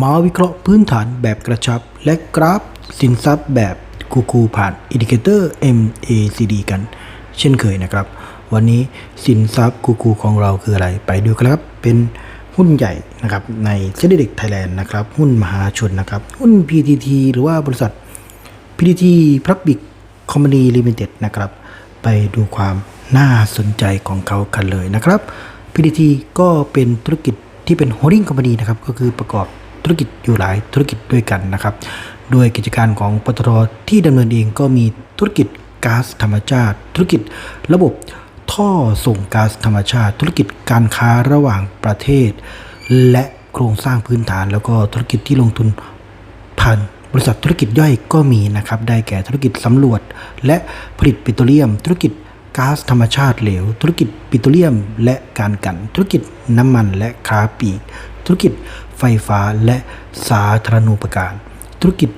มาวิเคราะห์พื้นฐานแบบกระชับ และกราฟสินทรัพย์แบบคูคูผ่านอินดิเคเตอร์ MACD กัน เช่นเคยนะครับ วันนี้สินทรัพย์คูคูของเราคืออะไรไปดูครับ เป็นหุ้นใหญ่นะครับในเซ็นดีเด็กไทยแลนด์นะครับ หุ้นมหาชนนะครับ หุ้น PTT หรือว่าบริษัท PTT Public Company Limited นะครับ ไปดูความน่าสนใจของเขากันเลยนะครับ PTT ก็เป็นธุรกิจที่เป็น holding company นะครับ ก็คือประกอบ ธุรกิจอยู่หลายธุรกิจด้วยกันนะครับ โดยกิจการของปตทที่ดำเนินเองก็มีธุรกิจก๊าซธรรมชาติ ธุรกิจระบบท่อส่งก๊าซธรรมชาติ ธุรกิจการค้าระหว่างประเทศ และโครงสร้างพื้นฐาน แล้วก็ธุรกิจที่ลงทุนผ่านบริษัทธุรกิจย่อยก็มีนะครับ ได้แก่ธุรกิจสำรวจ และผลิตปิโตรเลียม ธุรกิจก๊าซธรรมชาติเหลว ธุรกิจปิโตรเลียม และการกัน ธุรกิจน้ำมันและค้าปลีก ธุรกิจ ไฟฟ้าและสาธารณูปการ ธุรกิจ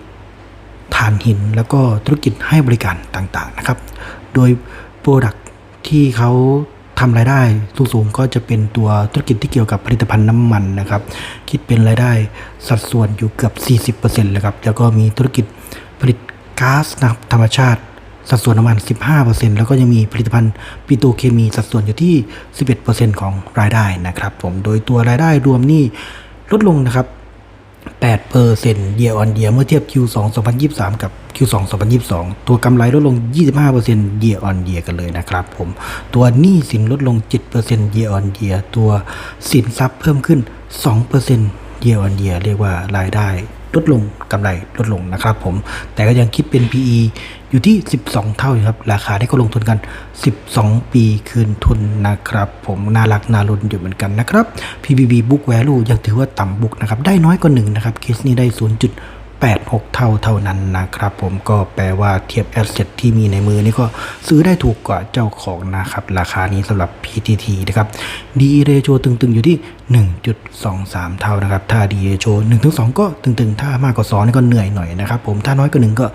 ถ่านหิน แล้วก็ธุรกิจให้บริการต่างๆนะครับ โดยโปรดักที่เขาทำรายได้สูงๆก็จะเป็นตัวธุรกิจที่เกี่ยวกับผลิตภัณฑ์น้ำมันนะครับ คิดเป็นรายได้สัดส่วนอยู่เกือบ 40%เลยครับ แล้วก็มีธุรกิจผลิตก๊าซนะครับธรรมชาติสัดส่วนประมาณ 15%แล้วก็ยังมีผลิตภัณฑ์ปิโตรเคมีสัดส่วนอยู่ที่ 11%ของรายได้นะครับผม โดยตัวรายได้รวมนี่ ลดลงนะครับ8% year on year เมื่อเทียบ Q2 2023 กับ Q2 2022 ตัวกำไรลดลง 25% year on year กันเลยนะครับผม ตัวหนี้สินลดลง 7% year on year ตัวสินทรัพย์เพิ่มขึ้น 2% year on year เรียกว่ารายได้ ลดลงกำไรลดลงนะครับผมแต่ก็ยังคิดเป็น PE อยู่ที่ 12 เท่าอยู่ครับ ราคาที่เขาลงทุนกัน 12 ปีคืนทุนนะครับ ผมน่ารักน่ารุนอยู่เหมือนกันนะครับ PBB book value ยังถือว่าต่ำบุกนะครับ ได้น้อยกว่าหนึ่งนะครับเคสนี้ได้ 8 6 เท่าเท่านั้นนะครับ ผมก็แปลว่าเทียบแอสเซทที่มีในมือนี่ก็ซื้อได้ถูกกว่าเจ้าของนะครับ ราคานี้สำหรับ PTT นะครับ D ratio ตึงๆ อยู่ที่ 1.23 เท่านะครับ ถ้า D ratio 1-2ก็ตึงๆ ถ้ามากกว่า2นี่ก็เหนื่อยหน่อยนะครับผมถ้าน้อยกว่า1ก็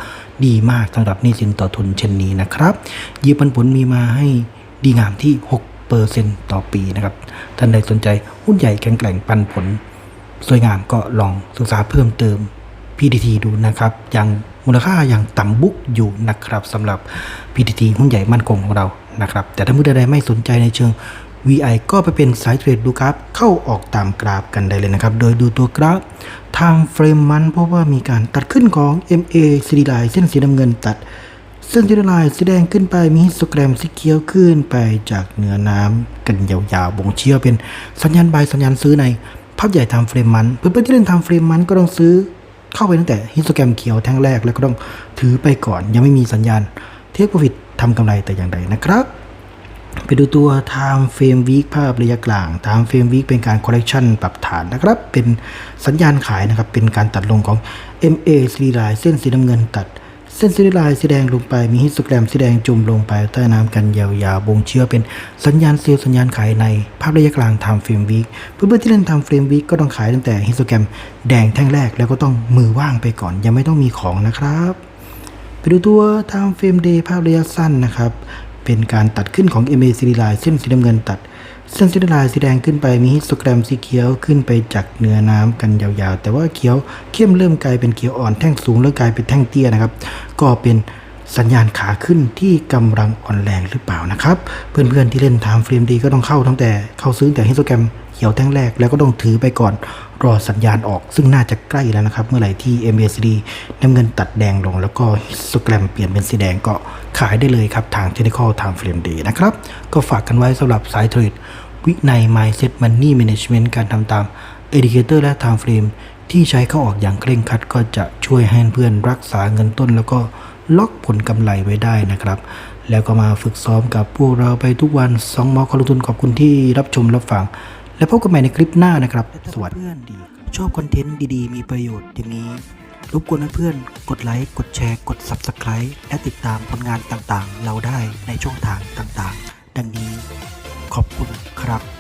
ดีมากสำหรับนี้สินต่อทุนเช่นนี้นะครับยีปันผลมีมาให้ดีงามที่6%ต่อปีนะครับ ท่านใดสนใจหุ้นใหญ่แข็งแกร่งปันผล สวยงามก็ลองศึกษาเพิ่มเติม PTT ดูนะครับยังมูลค่าอย่างต่ำบุกอยู่นะครับสำหรับ PTT หุ้นใหญ่มั่นคงของเรานะครับแต่ถ้ามือใดไม่สนใจในเชิง VI ก็ไปเป็นสายเทรดดูกราฟเข้าออกตามกราฟกันได้เลยนะครับ โดยดูตัวกราฟทางเฟรมมันเพราะว่ามีการตัดขึ้นของ MA ซีดีไลน์เส้นสีน้ำเงินตัด เส้นสีแดงสีแดงขึ้นไปมีสแกรมสีเขียวขึ้นไปจากเนื้อน้ำกันยาวๆบ่งชี้ว่าเป็นสัญญาณบายสัญญาณซื้อในภาพใหญ่ทำเฟรมมัน เพื่อนๆที่เล่นทำเฟรมมันก็ต้องซื้อ เข้าไปตั้งแต่ฮิสโตแกรมเขียวแท่งแรกแล้วก็ต้องถือไปก่อน ยังไม่มีสัญญาณเทคโปรฟิตทำกำไรแต่อย่างใดนะครับ ไปดูตัว Time Frame Week ภาพระยะกลาง Time Frame Week เป็นการ correction ปรับฐานนะครับ เป็นสัญญาณขายนะครับ เป็นการตัดลงของ MA สีลายเส้นสีน้ำเงินตัด เส้นสีลายสีแดงลงไป มีฮิสโตแกรมสีแดงจุ่มลงไปใต้น้ำกันยาวๆบ่งเชื่อเป็นสัญญาณเซลล์สัญญาณขายในภาพระยะกลางทำเฟรมวิกเพื่อนๆที่เล่นทำเฟรมวิกก็ต้องขายตั้งแต่ฮิสโตแกรมแดงแท่งแรกแล้วก็ต้องมือว่างไปก่อน ยังไม่ต้องมีของนะครับ ไปดูตัวทำเฟรมเดย์ภาพระยะสั้นนะครับ เป็นการตัดขึ้นของ MA ซีรีไลน์เส้นสีน้ำเงินตัด เส้นสีน้ำเงินสีแดงขึ้นไปมีฮิสโตแกรมสีเขียวขึ้นไปจากเนื้อน้ำกันยาวๆ แต่ว่าเขียวเข้มเริ่มกลายเป็นเขียวอ่อนแท่งสูงแล้วกลายเป็นแท่งเตี้ยนะครับ ก็เป็นสัญญาณขาขึ้นที่กำลังอ่อนแรงหรือเปล่านะครับ เพื่อนๆที่เล่นถามเฟรมดีก็ต้องเข้าตั้งแต่เข้าซื้อแต่ฮิสโตแกรม เขียวแท่งแรกแล้วก็ต้องถือไปก่อนรอสัญญาณออก ซึ่งน่าจะใกล้แล้วนะครับ เมื่อไหร่ที่ MACD น้ำเงินตัดแดงลง แล้วก็สโตแกรมเปลี่ยนเป็นสีแดงก็ขายได้เลยครับทาง Technical Time Frame Day นะครับ ก็ฝากกันไว้สำหรับสายเทรดวินัย Mindset Money Management การทำตาม Indicator และ Time Frame ที่ใช้เข้าออกอย่างเคร่งครัดก็จะช่วยให้เพื่อนรักษาเงินต้น แล้วก็ล็อกผลกำไรไว้ได้นะครับ แล้วก็มาฝึกซ้อมกับพวกเราไปทุกวันสองมอคลงทุนขอบคุณที่รับชมรับฟัง และพบกันใหม่ในคลิปหน้านะครับ สวัสดีเพื่อนดีชอบคอนเทนต์ดีๆ มีประโยชน์อย่างนี้ รบกวนเพื่อนๆ กดไลค์ กดแชร์ กด Subscribe และติดตามผลงานต่างๆ เราได้ในช่องทางต่างๆ ดังนี้ ขอบคุณครับ